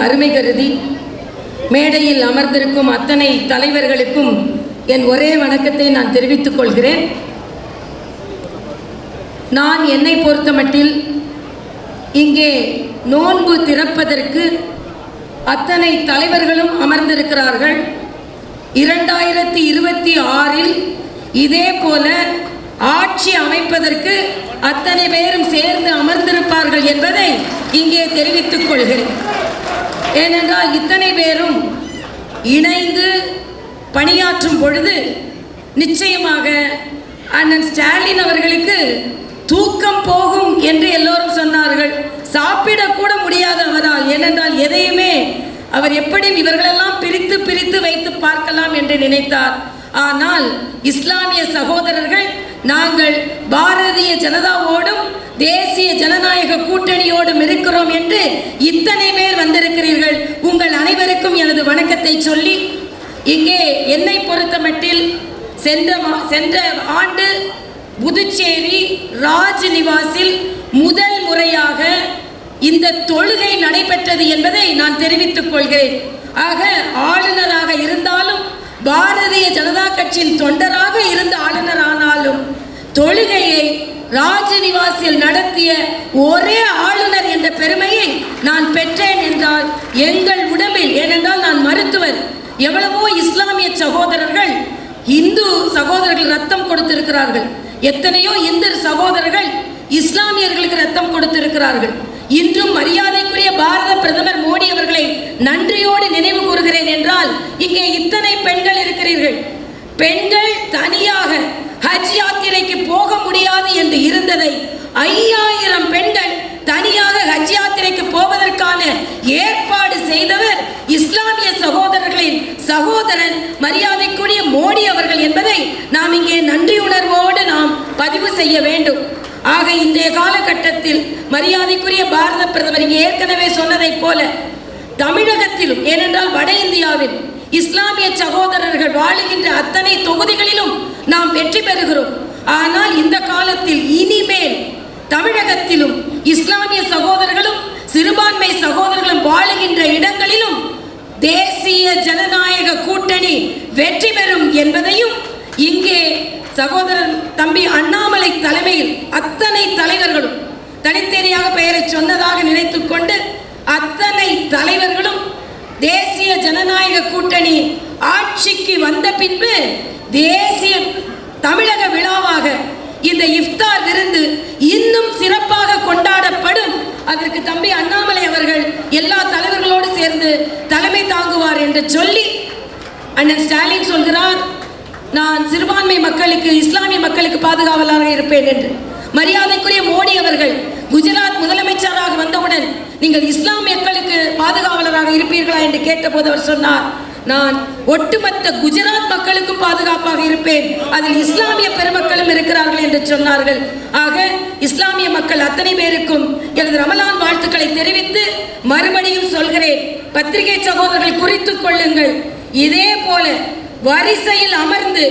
அருமை கருதி மேடையில் அமர்ந்திருக்கும் அத்தனை தலைவர்களுக்கும் என் ஒரே வணக்கத்தை நான் தெரிவித்துக் கொள்கிறேன். நான் என்னை பொறுத்தமட்டில் இங்கே நோன்பு திறப்பதற்கு அத்தனை தலைவர்களும் அமர்ந்திருக்கிறார்கள். இரண்டாயிரத்தி இருபத்தி ஆறில் இதே போல ஆட்சி அமைப்பதற்கு அத்தனை பேரும் சேர்ந்து அமர்ந்திருப்பார்கள் என்பதை இங்கே தெரிவித்துக் கொள்கிறேன். ஏனென்றால் இத்தனை பேரும் இணைந்து பணியாற்றும் பொழுது நிச்சயமாக அண்ணன் ஸ்டாலின் அவர்களுக்கு தூக்கம் போகும் என்று எல்லோரும் சொன்னார்கள். சாப்பிடக்கூட முடியாத அவரால் ஏனென்றால் எதையுமே அவர் எப்படி இவர்களெல்லாம் பிரித்து பிரித்து வைத்து பார்க்கலாம் என்று நினைத்தார். ஆனால் இஸ்லாமிய சகோதரர்கள் நாங்கள் பாரதிய ஜனதாவோடும் தேசிய ஜனநாயக கூட்டணியோடும் இருக்கிறோம் என்று இத்தனை பேர் வந்திருக்கிறீர்கள். உங்கள் அனைவருக்கும் எனது வணக்கத்தை சொல்லி இங்கே என்னை பொறுத்தமட்டில் சென்ற மா- சென்ற ஆண்டு புதுச்சேரி ராஜ் நிவாசில் முதல் முறையாக இந்த தொழுகை நடைபெற்றது என்பதை நான் தெரிவித்துக் கொள்கிறேன். ஆக ஆளுநராக இருந்தாலும் பாரதிய ஜனதா கட்சியின் தொண்டராக இருந்த ஆளுநர் ஆனாலும் தொழுகையை ராஜநிவாசில் நடத்திய ஒரே ஆளுநர் என்ற பெருமையை நான் பெற்றேன் என்றால் எங்கள் உடம்பில் ஏனென்றால் நான் மருத்துவர் எவ்வளவோ இஸ்லாமிய சகோதரர்கள் இந்து சகோதரர்கள் ரத்தம் கொடுத்திருக்கிறார்கள். எத்தனையோ இந்து சகோதரர்கள் இஸ்லாமியர்களுக்கு ரத்தம் கொடுத்திருக்கிறார்கள். இன்றும் மரியாதைக்குரிய பாரத பிரதமர் மோடி அவர்களை நன்றியோடு நினைவு சொல்கிறேன் என்றால் இங்கே இத்தனை பெண்கள் இருக்கிறீர்கள். பெண்கள் தனியாக ஹஜ் யாத்திரைக்கு போக முடியாது என்று இருந்ததை ஐயாயிரம் பெண்கள் தனியாக ஹஜ் யாத்திரைக்கு போவதற்கான ஏற்பாடு செய்தவர் இஸ்லாமிய சகோதரர்களின் சகோதரன் மரியாதைக்குரிய மோடி அவர்கள் என்பதை நாம் இங்கே நன்றி உணர்வோடு நாம் பதிவு செய்ய வேண்டும். ஆக இன்றைய காலகட்டத்தில் மரியாதைக்குரிய பாரத பிரதமர் இங்கே ஏற்கனவே சொன்னதைப் போல தமிழகத்திலும் ஏனென்றால் வட இந்தியாவில் இஸ்லாமிய சகோதரர்கள் வாழுகின்ற அத்தனை தொகுதிகளிலும் நாம் வெற்றி பெறுகிறோம். ஆனால் இந்த காலத்தில் இனிமேல் தமிழகத்திலும் இஸ்லாமிய சகோதரர்களும் சிறுபான்மை சகோதரர்களும் வாழுகின்ற இடங்களிலும் தேசிய ஜனநாயக கூட்டணி வெற்றி பெறும் என்பதையும் இங்கே சகோதரன் தம்பி அண்ணாமலை தலைமையில் அத்தனை தலைவர்களும் தனித்தனியாக பெயரை சொன்னதாக நினைத்துக்கொண்டு அத்தனை தலைவர்களும் தேசிய ஜனநாயக கூட்டணி ஆட்சிக்கு வந்த பின்பு தேசிய தமிழக விழாவாக இந்த இஃப்தார் விருந்து இன்னும் சிறப்பாக கொண்டாடப்படும். அதற்கு தம்பி அண்ணாமலை அவர்கள் எல்லா தலைவர்களோடு சேர்ந்து தலைமை தாங்குவார் என்று சொல்லி அண்ணன் ஸ்டாலின் சொல்கிறார் நான் சிறுபான்மை மக்களுக்கு இஸ்லாமிய மக்களுக்கு பாதுகாவலாக இருப்பேன் என்று. மரியாதைக்குரிய மோடி அவர்கள் குஜராத் முதலமைச்சராக வந்தவுடன் நீங்கள் இஸ்லாமிய மக்களுக்கு பாதுகாவலராக இருப்பீர்களா என்று கேட்டபோது அவர் சொன்னார் நான் ஒட்டுமொத்த குஜராத் மக்களுக்கும் பாதுகாப்பாக இருப்பேன். அதில் இஸ்லாமிய பெருமக்களும் இருக்கிறார்கள் என்று சொன்னார்கள். ஆக இஸ்லாமிய மக்கள் அத்தனை பேருக்கும் எனது ரமலான் வாழ்த்துக்களை தெரிவித்து மறுபடியும் சொல்கிறேன். பத்திரிகை சகோதரர்கள் குறித்து கொள்ளுங்கள். இதே போல வரிசையில் அமர்ந்து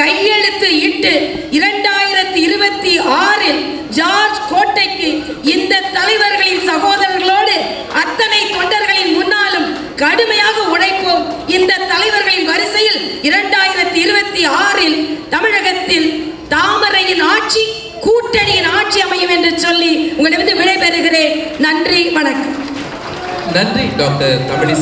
கையெழுத்து இட்டு இரண்டாயிரத்தி இருபத்தி ஆறில் ஜார்ஜ் கோட்டைக்கு இந்த தலைவர்களின் சகோதரர்களோடு அத்தனை தொண்டர்களின் முன்னாலும் கடுமையாக உழைப்போம் இந்த தலைவர்களின் வரிசையில் இரண்டாயிரத்தி இருபத்தி ஆறில் தமிழகத்தில் தாமரையின் ஆட்சி கூட்டணியின் ஆட்சி அமையும் என்று சொல்லி உங்களிடமிருந்து விடைபெறுகிறேன். நன்றி வணக்கம். நன்றி டாக்டர் தமிழிசை.